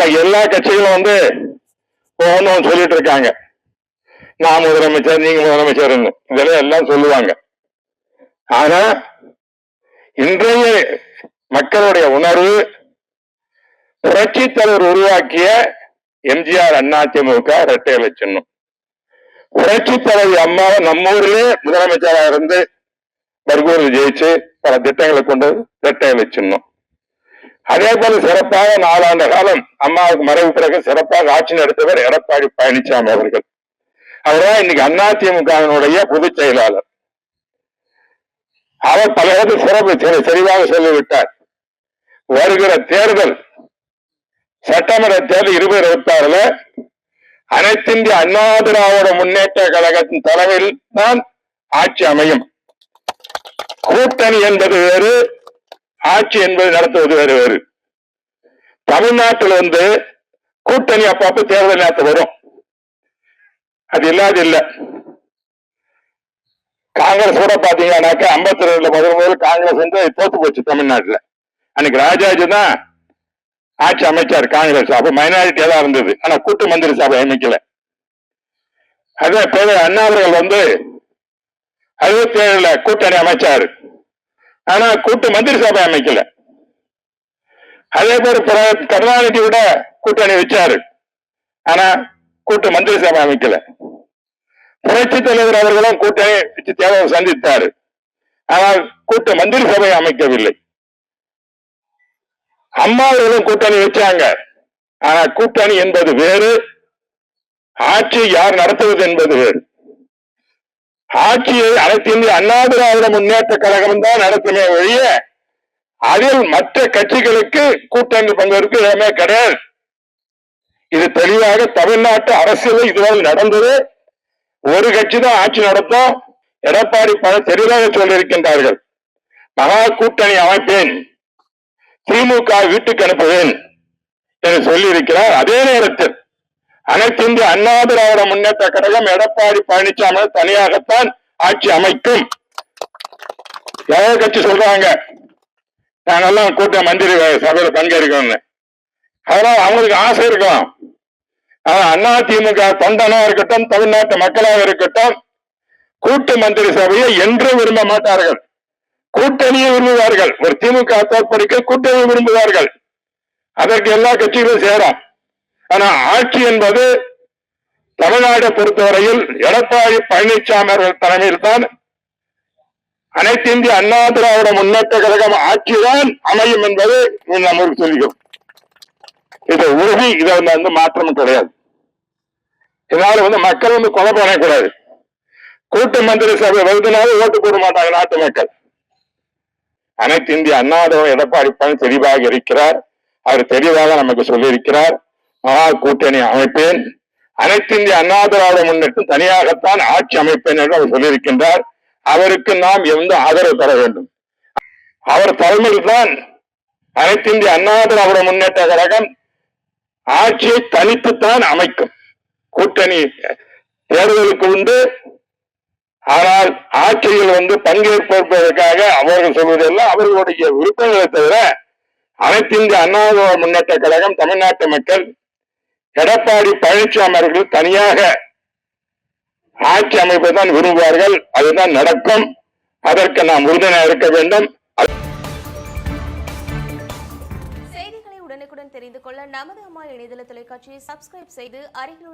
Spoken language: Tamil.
இப்ப எல்லா கட்சிகளும் வந்து ஒவ்வொன்றும் சொல்லிட்டு இருக்காங்க. நான் முதலமைச்சர் நீங்க முதலமைச்சர் இதெல்லாம் எல்லாம் சொல்லுவாங்க. ஆனா இன்றைய மக்களுடைய உணர்வு புரட்சி தலைவர் உருவாக்கிய எம்ஜிஆர் அதிமுக இரட்டை இலை சின்னம். புரட்சி தலைவி அம்மாவை நம்ம ஊர்லயே முதலமைச்சராக இருந்து பர்கூரில் ஜெயிச்சு பல திட்டங்களை கொண்டு இரட்டை இலை சின்னம். அதே போல சிறப்பாக நாலாண்டு காலம் அம்மாவுக்கு மறைவு பிறகு சிறப்பாக ஆட்சி நடத்தவர் எடப்பாடி பழனிசாமி அவர்கள். அவர்தான் இன்னைக்கு அதிமுகவினுடைய பொதுச் செயலாளர். அவர் பல இடத்தில் சிறப்பு தெரி- தெளிவாக சொல்லிவிட்டார். வருகிற தேர்தல் சட்டமன்ற தேர்தல் இருபது இருபத்தி ஆறுல அனைத்திந்திய அண்ணா திராவிட முன்னேற்ற கழகத்தின் தலைமையில் தான் ஆட்சி அமையும். கூட்டணி என்பது வேறு ஆட்சி என்பது நடத்துவது வேறு வேறு. தமிழ்நாட்டில் வந்து கூட்டணி அப்பப்ப தேர்தல் நேரத்தில் வரும். அது இல்லாத இல்லை. காங்கிரஸ் கூட பாத்தீங்கன்னாக்கா ஐம்பத்தி ரெண்டுல முதல் முதல் காங்கிரஸ் வந்து தோத்து போச்சு தமிழ்நாட்டுல. அன்னைக்கு ராஜாஜி தான் ஆட்சி அமைச்சார் காங்கிரஸ். அப்ப மைனாரிட்டியா தான் இருந்தது. ஆனா கூட்டு மந்திரி சபை அமைக்கல. அதே பேர் அண்ணாவர்கள் வந்து அறுபத்தி ஏழுல கூட்டணி அமைச்சாரு. ஆனா கூட்டு மந்திரி சபை அமைக்கல. அதே போல கருணாநிதி விட கூட்டணி வச்சாரு. ஆனா கூட்டு மந்திரி சபை அமைக்கல. புரட்சி தலைவர் அவர்களும் கூட்டணி வச்சு தேவை சந்தித்தாரு. ஆனால் கூட்டு மந்திரி சபை அமைக்கவில்லை. அம்மா அவர்களும் கூட்டணி வச்சாங்க. ஆனா கூட்டணி என்பது வேறு. ஆட்சி யார் நடத்துவது என்பது வேறு. ஆட்சியை அனைத்து இந்திய அண்ணா திராவிட முன்னேற்ற கழகம் தான் நடத்துமே ஒழிய அதில் மற்ற கட்சிகளுக்கு கூட்டணி பங்கேற்கு இடமே கிடையாது. இது தெளிவாக தமிழ்நாட்டு அரசியல் இதுவரை நடந்தது. ஒரு கட்சி தான் ஆட்சி நடத்தும். எடப்பாடி பல தெளிவாக சொல்லியிருக்கின்றார்கள். மகா கூட்டணி அமைப்பேன். திமுக வீட்டுக்கு அனுப்புவேன் என்று சொல்லியிருக்கிறார். அதே நேரத்தில் அனைத்து இந்திய அண்ணா திராவிட முன்னேற்ற கழகம் எடப்பாடி பழனிசாமி தனியாகத்தான் ஆட்சி அமைக்கும். எவ்வளவு கட்சி சொல்றாங்க நாங்கெல்லாம் கூட்ட மந்திரி சபையில பங்கேற்கணும்னு அதனால அவங்களுக்கு ஆசை இருக்கும் அண்ணா திமுக தொண்டனா இருக்கட்டும் தமிழ்நாட்டு மக்களாக இருக்கட்டும் கூட்டு மந்திரி சபையை என்றும் விரும்ப மாட்டார்கள். கூட்டணியை விரும்புவார்கள். ஒரு திமுக தோற்படிக்க கூட்டணியை விரும்புவார்கள். அதற்கு எல்லா கட்சிகளும் சேரும் ஆனா ஆட்சி என்பது தமிழ்நாட்டை பொறுத்தவரையில் எடப்பாடி பழனிசாமி அவர்கள் தலைமையில் தான் அனைத்து இந்திய அண்ணா திராவிட முன்னேற்ற கழகம் ஆட்சிதான் அமையும் என்பது நம்ம தெரியும் இது உறுதி இதை வந்து வந்து மாற்றமும் கிடையாது. இதனால வந்து மக்கள் வந்து கொலை பண்ணக்கூடாது. கூட்டு மந்திரி சபை வருதுனாலும் ஓட்டு போட மாட்டாங்க நாட்டு மக்கள். அனைத்து இந்திய அண்ணா எடப்பாடி பழனி தெளிவாக இருக்கிறார். அவர் தெளிவாக நமக்கு சொல்லியிருக்கிறார். மகா கூட்டணி அமைப்பேன். அனைத்து இந்திய அண்ணா திராவிட முன்னேற்றம் தனியாகத்தான் ஆட்சி அமைப்பேன் என்று அவர் சொல்லியிருக்கின்றார். அவருக்கு நாம் எந்த ஆதரவு தர வேண்டும்? அவர் தலைமையில் தான் அனைத்து இந்திய அண்ணா திராவிட முன்னேற்ற கழகம் ஆட்சியை தனித்துத்தான் அமைக்கும். கூட்டணி தேர்தலுக்கு உண்டு. ஆனால் ஆட்சியில் வந்து பங்கேற்பதற்காக அவர்கள் சொல்வதெல்லாம் அவர்களுடைய விருப்பங்களை தவிர அனைத்து இந்திய அண்ணா முன்னேற்ற கழகம் தமிழ்நாட்டு மக்கள் எடப்பாடி பழனிசாமி அவர்கள் தனியாக ஆட்சி அமைப்பை தான் விரும்புவார்கள். அதுதான் நடக்கும். அதற்கு நாம் உறுதுணையாக இருக்க வேண்டும். செய்திகளை உடனுக்குடன் தெரிந்து கொள்ள நமது அம்மா இணையதள தொலைக்காட்சியை சப்ஸ்கிரைப் செய்து அருகில்